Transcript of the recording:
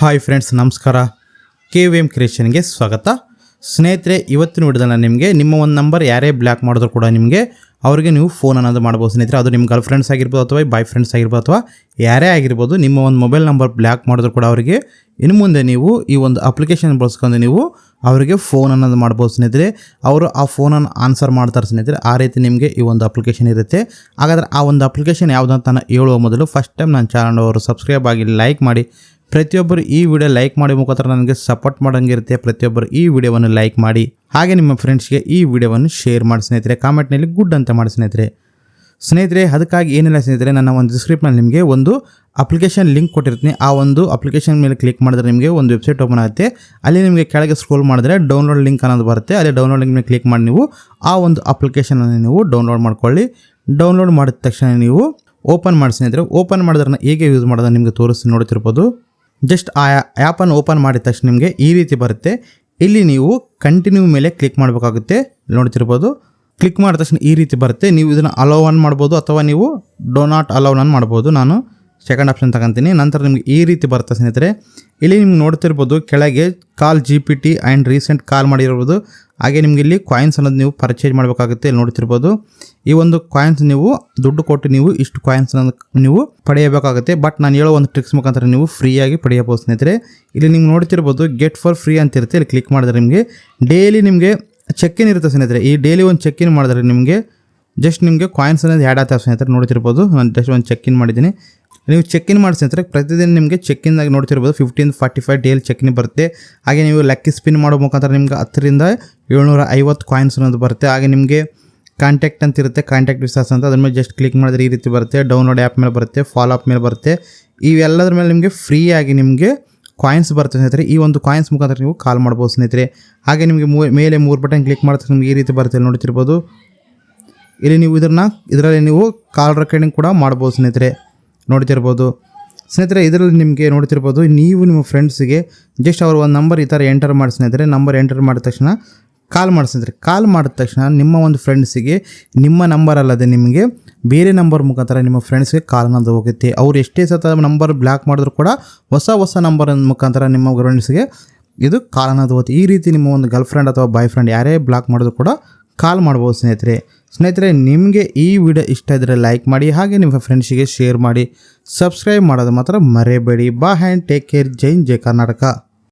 Hi friends ನಮಸ್ಕಾರ. K V M ಕ್ರಿಯೇಷನ್ಗೆ ಸ್ವಾಗತ. ಸ್ನೇಹಿತರೆ, ಇವತ್ತಿನ ವಿಡಿಯೋದಲ್ಲಿ ನಿಮಗೆ ನಿಮ್ಮ ಒಂದು ನಂಬರ್ ಯಾರೇ ಬ್ಲ್ಯಾಕ್ ಮಾಡಿದ್ರು ಕೂಡ ನಿಮಗೆ ಅವರಿಗೆ ನೀವು ಫೋನ್ ಅನ್ನೋದು ಮಾಡ್ಬೋದು. ಸ್ನೇಹಿತರೆ, ಅದು ನಿಮ್ಮ ಗರ್ಲ್ ಫ್ರೆಂಡ್ಸ್ ಆಗಿರ್ಬೋದು ಅಥವಾ ಬಾಯ್ ಫ್ರೆಂಡ್ಸ್ ಆಗಿರ್ಬೋದು ಅಥವಾ ಯಾರೇ ಆಗಿರ್ಬೋದು, ನಿಮ್ಮ ಒಂದು ಮೊಬೈಲ್ ನಂಬರ್ ಬ್ಲ್ಯಾಕ್ ಮಾಡಿದ್ರು ಕೂಡ ಅವರಿಗೆ ಇನ್ನು ಮುಂದೆ ನೀವು ಈ ಒಂದು ಅಪ್ಲಿಕೇಶನ್ ಬಳಸ್ಕೊಂಡು ನೀವು ಅವರಿಗೆ ಫೋನ್ ಅನ್ನೋದು ಮಾಡ್ಬೋದು. ಸ್ನೇಹಿತರೆ, ಅವರು ಆ ಫೋನನ್ನು ಆನ್ಸರ್ ಮಾಡ್ತಾರೆ. ಸ್ನೇಹಿತರೆ, ಆ ರೀತಿ ನಿಮಗೆ ಈ ಒಂದು ಅಪ್ಲಿಕೇಶನ್ ಇರುತ್ತೆ. ಹಾಗಾದರೆ ಆ ಒಂದು ಅಪ್ಲಿಕೇಶನ್ ಯಾವುದಂತ ನಾನು ಹೇಳುವ ಮೊದಲು ಫಸ್ಟ್ ಟೈಮ್ ನನ್ನ ಚಾನಲ್ ಅವರು ಸಬ್ಸ್ಕ್ರೈಬ್ ಆಗಿ ಲೈಕ್ ಮಾಡಿ. ಪ್ರತಿಯೊಬ್ಬರು ಈ ವಿಡಿಯೋ ಲೈಕ್ ಮಾಡಿ ಮುಖಾಂತರ ನನಗೆ ಸಪೋರ್ಟ್ ಮಾಡೋಂಗಿರುತ್ತೆ. ಪ್ರತಿಯೊಬ್ಬರು ಈ ವಿಡಿಯೋವನ್ನು ಲೈಕ್ ಮಾಡಿ. ಹಾಗೆ ನಿಮ್ಮ ಫ್ರೆಂಡ್ಸ್ಗೆ ಈ ವಿಡಿಯೋವನ್ನು ಶೇರ್ ಮಾಡಿ ಸ್ನೇಹಿತರೆ. ಕಾಮೆಂಟ್ನಲ್ಲಿ ಗುಡ್ ಅಂತ ಮಾಡಿ ಸ್ನೇಹಿತರೆ. ಸ್ನೇಹಿತರೆ, ಅದಕ್ಕಾಗಿ ಏನಿಲ್ಲ ಸ್ನೇಹಿತರೆ, ನನ್ನ ಒಂದು ಡಿಸ್ಕ್ರಿಪ್ಷನ್ ನಿಮಗೆ ಒಂದು ಅಪ್ಲಿಕೇಶನ್ ಲಿಂಕ್ ಕೊಟ್ಟಿರ್ತೀನಿ. ಆ ಒಂದು ಅಪ್ಲಿಕೇಶನ್ ಮೇಲೆ ಕ್ಲಿಕ್ ಮಾಡಿದ್ರೆ ನಿಮಗೆ ಒಂದು ವೆಬ್ಸೈಟ್ ಓಪನ್ ಆಗುತ್ತೆ. ಅಲ್ಲಿ ನಿಮಗೆ ಕೆಳಗೆ ಸ್ಕ್ರೋಲ್ ಮಾಡಿದ್ರೆ ಡೌನ್ಲೋಡ್ ಲಿಂಕ್ ಅನ್ನೋದು ಬರುತ್ತೆ. ಅಲ್ಲಿ ಡೌನ್ಲೋಡ್ ಲಿಂಕ್ ಮೇಲೆ ಕ್ಲಿಕ್ ಮಾಡಿ ನೀವು ಆ ಒಂದು ಅಪ್ಲಿಕೇಶನನ್ನು ನೀವು ಡೌನ್ಲೋಡ್ ಮಾಡ್ಕೊಳ್ಳಿ. ಡೌನ್ಲೋಡ್ ಮಾಡಿದ ತಕ್ಷಣ ನೀವು ಓಪನ್ ಮಾಡಿ ಸ್ನೇಹಿತರೆ. ಓಪನ್ ಮಾಡಿದ್ರೆ ಹೇಗೆ ಯೂಸ್ ಮಾಡೋದು ನಿಮಗೆ ತೋರಿಸಿ ನೋಡ್ತಿರ್ಬೋದು. ಜಸ್ಟ್ ಆ ಆ್ಯಪನ್ನು ಓಪನ್ ಮಾಡಿದ ತಕ್ಷಣ ನಿಮಗೆ ಈ ರೀತಿ ಬರುತ್ತೆ. ಇಲ್ಲಿ ನೀವು ಕಂಟಿನ್ಯೂ ಮೇಲೆ ಕ್ಲಿಕ್ ಮಾಡಬೇಕಾಗುತ್ತೆ. ನೋಡ್ತಿರ್ಬೋದು. ಕ್ಲಿಕ್ ಮಾಡಿದ ತಕ್ಷಣ ಈ ರೀತಿ ಬರುತ್ತೆ. ನೀವು ಇದನ್ನು ಅಲೋ ಆನ್ ಮಾಡ್ಬೋದು ಅಥವಾ ನೀವು ಡೋ ನಾಟ್ ಆನ್ ಮಾಡ್ಬೋದು. ನಾನು ಸೆಕೆಂಡ್ ಆಪ್ಷನ್ ತಗೊಂತೀನಿ. ನಂತರ ನಿಮ್ಗೆ ಈ ರೀತಿ ಬರುತ್ತೆ ಸ್ನೇಹಿತರೆ. ಇಲ್ಲಿ ನಿಮ್ಗೆ ನೋಡ್ತಿರ್ಬೋದು ಕೆಳಗೆ call G P T and recent call ಮಾಡಿರ್ಬೋದು ಹಾಗೆ ನಿಮ್ಗೆ ಇಲ್ಲಿ ಕಾಯಿನ್ಸ್ ಅನ್ನೋದು ನೀವು ಪರ್ಚೇಸ್ ಮಾಡಬೇಕಾಗುತ್ತೆ. ಇಲ್ಲಿ ನೋಡ್ತಿರ್ಬೋದು. ಈ ಒಂದು ಕಾಯಿನ್ಸ್ ನೀವು, ದುಡ್ಡು ಕೊಟ್ಟು ನೀವು ಇಷ್ಟು ಕಾಯಿನ್ಸ್ ನೀವು ಪಡೆಯಬೇಕಾಗುತ್ತೆ. ಬಟ್ ನಾನು ಹೇಳೋ ಒಂದು ಟ್ರಿಕ್ಸ್ ಮುಖಾಂತರ ನೀವು ಫ್ರೀಯಾಗಿ ಪಡೆಯಬಹುದು ಸ್ನೇಹಿತರೆ. ಇಲ್ಲಿ ನಿಮ್ಗೆ ನೋಡ್ತಿರ್ಬೋದು ಗೆಟ್ ಫಾರ್ ಫ್ರೀ ಅಂತ ಇರುತ್ತೆ. ಇಲ್ಲಿ ಕ್ಲಿಕ್ ಮಾಡಿದ್ರೆ ನಿಮಗೆ ಡೈಲಿ ನಿಮಗೆ ಚೆಕ್ ಇನ್ ಇರುತ್ತೆ ಸ್ನೇಹಿತರೆ. ಈ ಡೈಲಿ ಒಂದು ಚೆಕ್ ಇನ್ ಮಾಡಿದ್ರೆ ನಿಮಗೆ ಜಸ್ಟ್ ನಿಮಗೆ ಕಾಯಿನ್ಸ್ ಅನ್ನೋದು ಆ್ಯಡ್ ಆಗ್ತಾವೆ ಸ್ನೇಹಿತರೆ. ನೋಡ್ತಿರ್ಬೋದು. ನಾನು ಜಸ್ಟ್ ಒಂದು ಚೆಕ್ ಇನ್ ಮಾಡಿದ್ದೀನಿ. ನೀವು ಚೆಕ್ ಇನ್ ಮಾಡಿಸಿ ಸ್ನೇಹಿತರೆ ಪ್ರತಿದಿನ ನಿಮಗೆ ಚೆಕ್ ಇನ್ದಾಗ ನೋಡ್ತಿರ್ಬೋದು. Fifteen forty five daily check in ಬರುತ್ತೆ. ಹಾಗೆ ನೀವು ಲಕ್ಕಿ ಸ್ಪಿನ್ ಮಾಡೋ ಮುಖಾಂತರ ನಿಮ್ಗೆ ಹತ್ತರಿಂದ ಏಳ್ನೂರ ಐವತ್ತು ಕಾಯಿನ್ಸ್ ಅನ್ನೋದು ಬರುತ್ತೆ. ಹಾಗೆ ನಿಮಗೆ ಕಾಂಟ್ಯಾಕ್ಟ್ ಅಂತ ಇರುತ್ತೆ. ಕಾಂಟ್ಯಾಕ್ಟ್ ವಿಶ್ವಾಸ ಅಂತ. ಅದ್ರ ಮೇಲೆ ಜಸ್ಟ್ ಕ್ಲಿಕ್ ಮಾಡಿದ್ರೆ ಈ ರೀತಿ ಬರುತ್ತೆ. ಡೌನ್ಲೋಡ್ ಆ್ಯಪ್ ಮೇಲೆ ಬರುತ್ತೆ. ಫಾಲೋ ಅಪ್ ಮೇಲೆ ಬರುತ್ತೆ. ಇವೆಲ್ಲದ್ರ ಮೇಲೆ ನಿಮಗೆ ಫ್ರೀಯಾಗಿ ನಿಮಗೆ ಕಾಯಿನ್ಸ್ ಬರುತ್ತೆ ಸ್ನೇಹಿತರೆ. ಈ ಒಂದು ಕಾಯಿನ್ಸ್ ಮುಖಾಂತರ ನೀವು ಕಾಲ್ ಮಾಡ್ಬೋದು ಸ್ನೇಹಿತರೆ. ಹಾಗೆ ನಿಮಗೆ ಮೂ, ಮೇಲೆ ಮೂರು ಬಟನ್ ಕ್ಲಿಕ್ ಮಾಡಿದ್ರೆ ನಿಮಗೆ ಈ ರೀತಿ ಬರುತ್ತೆ. ನೋಡ್ತಿರ್ಬೋದು. ಇಲ್ಲಿ ನೀವು ಇದನ್ನು, ಇದರಲ್ಲಿ ನೀವು ಕಾಲ್ ರೆಕಾರ್ಡಿಂಗ್ ಕೂಡ ಮಾಡ್ಬೋದು ಸ್ನೇಹಿತರೆ. ನೋಡ್ತಿರ್ಬೋದು. ಸ್ನೇಹಿತರೆ, ಇದರಲ್ಲಿ ನಿಮಗೆ ನೋಡ್ತಿರ್ಬೋದು, ನೀವು ನಿಮ್ಮ ಫ್ರೆಂಡ್ಸಿಗೆ ಜಸ್ಟ್ ಅವ್ರ ಒಂದು ನಂಬರ್ ಈ ಥರ ಎಂಟರ್ ಮಾಡಿ ಸ್ನೇಹಿತರೆ ನಂಬರ್ ಎಂಟರ್ ಮಾಡಿದ ತಕ್ಷಣ ಕಾಲ್ ಮಾಡಿ ಕಾಲ್ ಮಾಡಿದ ತಕ್ಷಣ ನಿಮ್ಮ ಒಂದು ಫ್ರೆಂಡ್ಸಿಗೆ ನಿಮ್ಮ ನಂಬರ್ ಅಲ್ಲದೆ ನಿಮಗೆ ಬೇರೆ ನಂಬರ್ ಮುಖಾಂತರ ನಿಮ್ಮ ಫ್ರೆಂಡ್ಸ್ಗೆ ಕಾಲ್ ಅನ್ನೋದು ಹೋಗುತ್ತೆ. ಅವ್ರು ಎಷ್ಟೇ ಸತ ನಂಬರ್ ಬ್ಲಾಕ್ ಮಾಡಿದ್ರು ಕೂಡ ಹೊಸ ಹೊಸ ನಂಬರ್ ಮುಖಾಂತರ ನಿಮ್ಮ ಫ್ರೆಂಡ್ಸ್ಗೆ ಇದು ಕಾಲ್ ಅನ್ನೋದು ಹೋಗುತ್ತೆ. ಈ ರೀತಿ ನಿಮ್ಮ ಒಂದು ಗರ್ಲ್ ಫ್ರೆಂಡ್ ಅಥವಾ ಬಾಯ್ ಫ್ರೆಂಡ್ ಯಾರೇ ಬ್ಲಾಕ್ ಮಾಡಿದ್ರು ಕೂಡ ಕಾಲ್ ಮಾಡ್ಬೋದು ಸ್ನೇಹಿತರೆ. ಸ್ನೇಹಿತರೆ, ನಿಮಗೆ ಈ ವಿಡಿಯೋ ಇಷ್ಟ ಇದ್ದರೆ ಲೈಕ್ ಮಾಡಿ, ಹಾಗೆ ನಿಮ್ಮ ಫ್ರೆಂಡ್ಸಿಗೆ ಶೇರ್ ಮಾಡಿ ಸಬ್ಸ್ಕ್ರೈಬ್ ಮಾಡೋದು ಮಾತ್ರ ಮರೆಯಬೇಡಿ ಬಾ ಹ್ಯಾಂಡ್ ಟೇಕ್ ಕೇರ್ ಜೈನ್ ಜೈ ಕರ್ನಾಟಕ.